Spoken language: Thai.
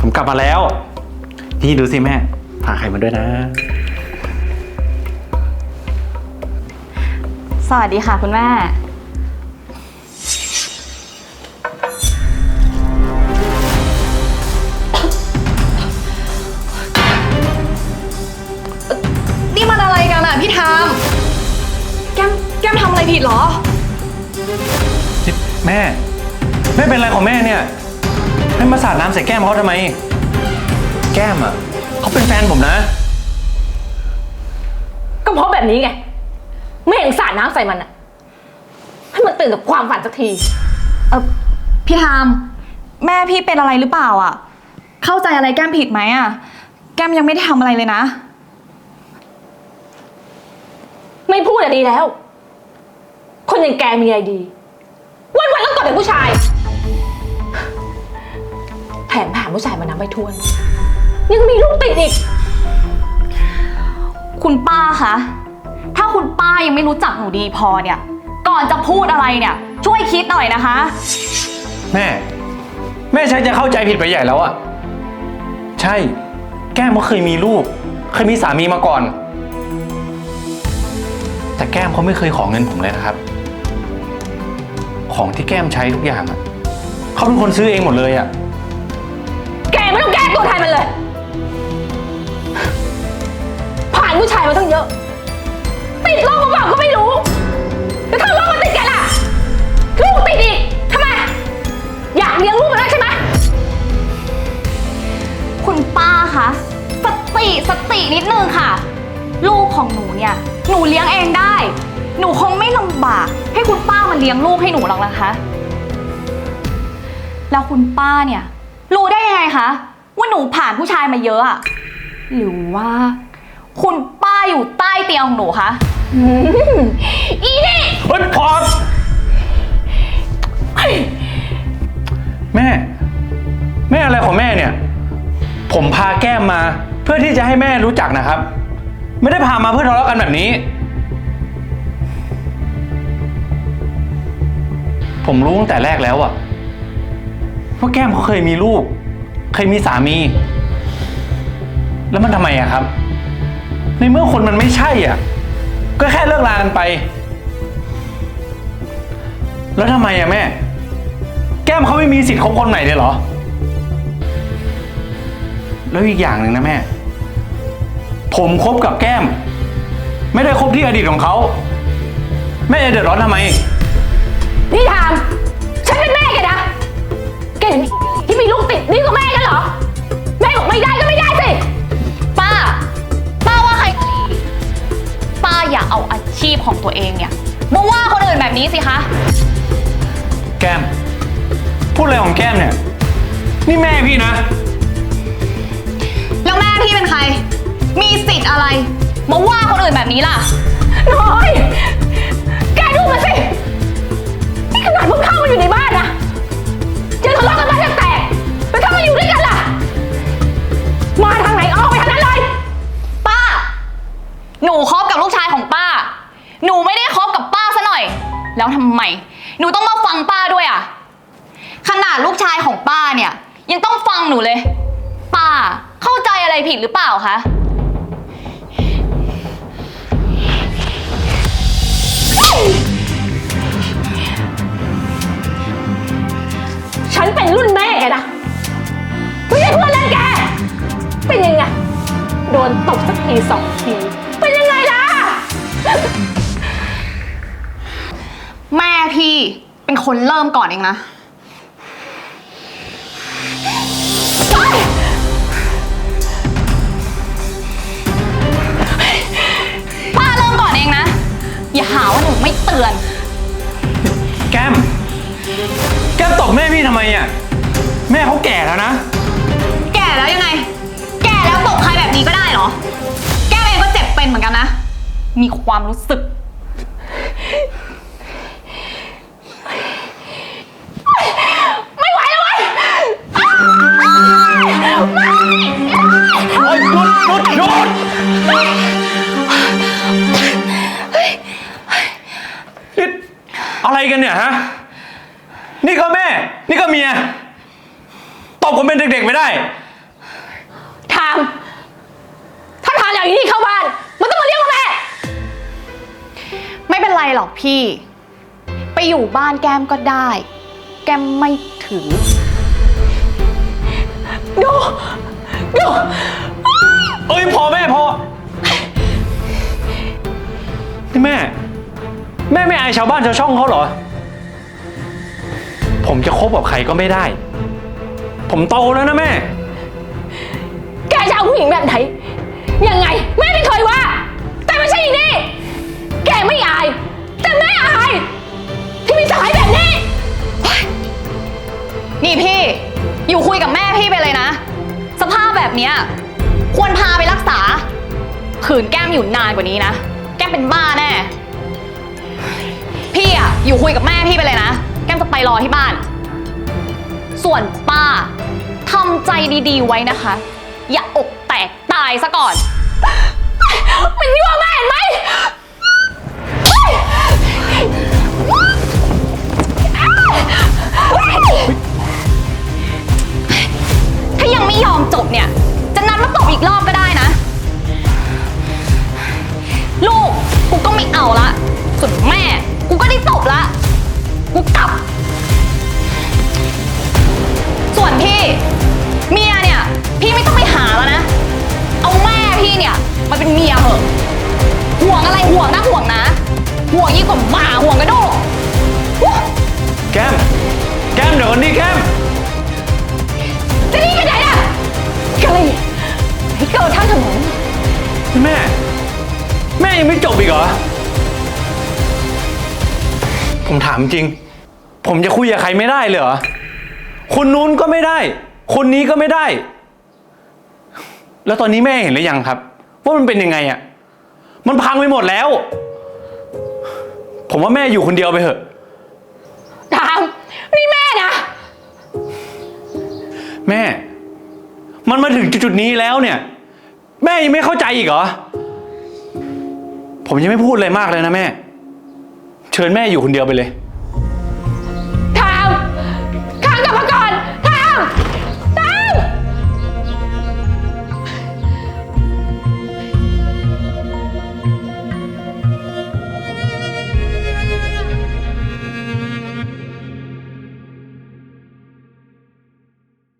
ผมกลับมาแล้ว นี่ดูสิแม่พาใครมาด้วยนะ สวัสดีค่ะคุณแม่ นี่มันอะไรกันอะพี่ทามแก้มแก้มทำอะไรผิดเหรอ แม่ แม่เป็นอะไรของแม่เนี่ย แม่มาสาดน้ำใส่แก้มเขาทำไม แก้มอะเขาเป็นแฟนผมนะ ก็เพราะแบบนี้ไง ไม่เห็นสาดน้ำใส่มันอะให้มันตื่นจากความฝันสักที เออพี่ทาม แม่พี่เป็นอะไรหรือเปล่าอะ เข้าใจอะไรแก้มผิดไหมอะ แก้มยังไม่ได้ทำอะไรเลยนะ ไม่พูดอะดีแล้ว คนอย่างแกมีอะไรดี วันวันๆต้องกอดแต่ผู้ชาย แถมผ่านผู้ชายมานับไม่ถ้วน ยังมีลูกติดอีก คุณป้าคะ ถ้าคุณป้ายังไม่รู้จักหนูดีพอเนี่ย ก่อนจะพูดอะไรเนี่ย ช่วยคิดหน่อยนะคะ แม่ แม่ใช้จะเข้าใจผิดไปใหญ่แล้วอะใช่ แก้มเขาเคยมีลูก เคยมีสามีมาก่อน แต่แก้มเขาไม่เคยขอเงินผมเลยนะครับ ของที่แก้มใช้ทุกอย่างอะเขาเป็นคนซื้อเองหมดเลยอะแกไม่ ตัวแทนมันเลย ผ่านผู้ชายมาตั้งเยอะ ติดโรคมาเปล่าก็ไม่รู้ แล้วถ้าโรคมันติดแกล่ะ ลูกติดอีกทำไม อยากเลี้ยงลูกมันแล้วใช่ไหม คุณป้าคะ สติสตินิดนึงค่ะ ลูกของหนูเนี่ย หนูเลี้ยงเองได้ หนูคงไม่ลำบาก ให้คุณป้ามาเลี้ยงลูกให้หนูหรอกนะคะ แล้วคุณป้าเนี่ย รู้ได้ยังไงคะ ว่าหนูผ่านผู้ชายมาเยอะอะหรือว่า คุณป้าอยู่ใต้เตียงของหนูคะอืมอีนี่เฮ้ยพอแม่ แม่อะไรของแม่เนี่ย ผมพาแก้มมา เพื่อที่จะให้แม่รู้จักนะครับ ไม่ได้พามาเพื่อทะเลาะกันแบบนี้ ผมรู้ตั้งแต่แรกแล้วอะว่าแก้มเขาเคยมีลูก เคยมีสามี แล้วมันทำไมอะครับ ในเมื่อคนมันไม่ใช่อะ ก็แค่เลิกลากันไป แล้วทำไมอะแม่ แก้มเขาไม่มีสิทธิ์คบคนใหม่เลยเหรอ แล้วอีกอย่างหนึ่งนะแม่ ผมคบกับแก้ม ไม่ได้คบที่อดีตของเขาแม่จะเดือดร้อนทำไม นี่ทาม ฉันเป็นแม่แกนะ แกเห็นที่มีลูกติดนี่ก็แม่ กันเหรอ แม่บอกไม่ได้ก็ไม่ได้สิ ป้า ป้าว่าใครป้าอย่าเอาอาชีพของตัวเองเนี่ยมาว่าคนอื่นแบบนี้สิคะ แก้ม พูดอะไรของแก้มเนี่ย นี่แม่พี่นะ แล้วแม่พี่เป็นใคร มีสิทธิ์อะไร มาว่าคนอื่นแบบนี้ล่ะ น้อย หนูคบกับลูกชายของป้า หนูไม่ได้คบกับป้าซะหน่อย แล้วทำไม หนูต้องมาฟังป้าด้วยอะ ขนาดลูกชายของป้าเนี่ย ยังต้องฟังหนูเลย ป้าเข้าใจอะไรผิดหรือเปล่าคะ แม่พี่เป็นคนเริ่มก่อนเองนะ ป้าเริ่มก่อนเองนะ อย่าหาว่าหนูไม่เตือน แก้ม แก้มตบแม่พี่ทำไมอะ แม่เขาแก่แล้วนะ แก่แล้วยังไง แก่แล้วตบใครแบบนี้ก็ได้เหรอ แก้มเองก็เจ็บเป็นเหมือนกันนะ มีความรู้สึก หยุดหยุดหยุดนี่อะไรกันเนี่ยฮะ นี่ก็แม่ นี่ก็เมีย ตบผมเป็นเด็กๆไม่ได้าม ถ้าทานอย่างนี้เข้าบ้าน มันต้องมาเรียกว่าแม่ ไม่เป็นไรหรอกพี่ ไปอยู่บ้านแก้มก็ได้ แก้มไม่ถือ ดูดู เอ้ยพอแม่พอ นี่แม่ แม่ไม่อายชาวบ้านชาวช่องเขาเหรอ ผมจะคบกับใครก็ไม่ได้ ผมโตแล้วนะแม่ แกจะเอาผู้หญิงแบบไหนยังไง แบบเนี้ยควรพาไปรักษา ขืนแก้มอยู่นานกว่านี้นะ แก้มเป็นบ้าแน่ พี่อะอยู่คุยกับแม่พี่ไปเลยนะ แก้มจะไปรอที่บ้าน ส่วนป้าทำใจดีๆไว้นะคะ อย่าอกแตกตายซะก่อน มันยั่วแม่เห็นไหม ยังไม่ยอมจบเนี่ย จะนัดมาตบอีกรอบก็ได้นะ ลูกกูก็ไม่เอาละ ส่วนแม่ กูก็ได้ตบละ กูกลับ ส่วนพี่ เมียเนี่ย พี่ไม่ต้องไปหาแล้วนะ เอาแม่พี่เนี่ยมาเป็นเมียเหอะห่วงอะไรห่วงนะห่วงนะ ห่วงยิ่งกว่าหมาห่วงกระโดดแก้ม แก้มเดี๋ยวก่อนดิแก้ม จะหนีไปไหน เหรอ ผมถามจริง ผมจะคุยกับใครไม่ได้เลยเหรอ คนนู้นก็ไม่ได้ คนนี้ก็ไม่ได้ แล้วตอนนี้แม่เห็นหรือยังครับ ว่ามันเป็นยังไงอะ่ะมันพังไปหมดแล้ว ผมว่าแม่อยู่คนเดียวไปเถอะถามนี่แม่นะ แม่ มันมาถึงจุดๆนี้แล้วเนี่ย แม่ยังไม่เข้าใจอีกเหรอ ผมยังไม่พูดอะไรมากเลยนะแม่ เชิญแม่อยู่คนเดียวไปเลย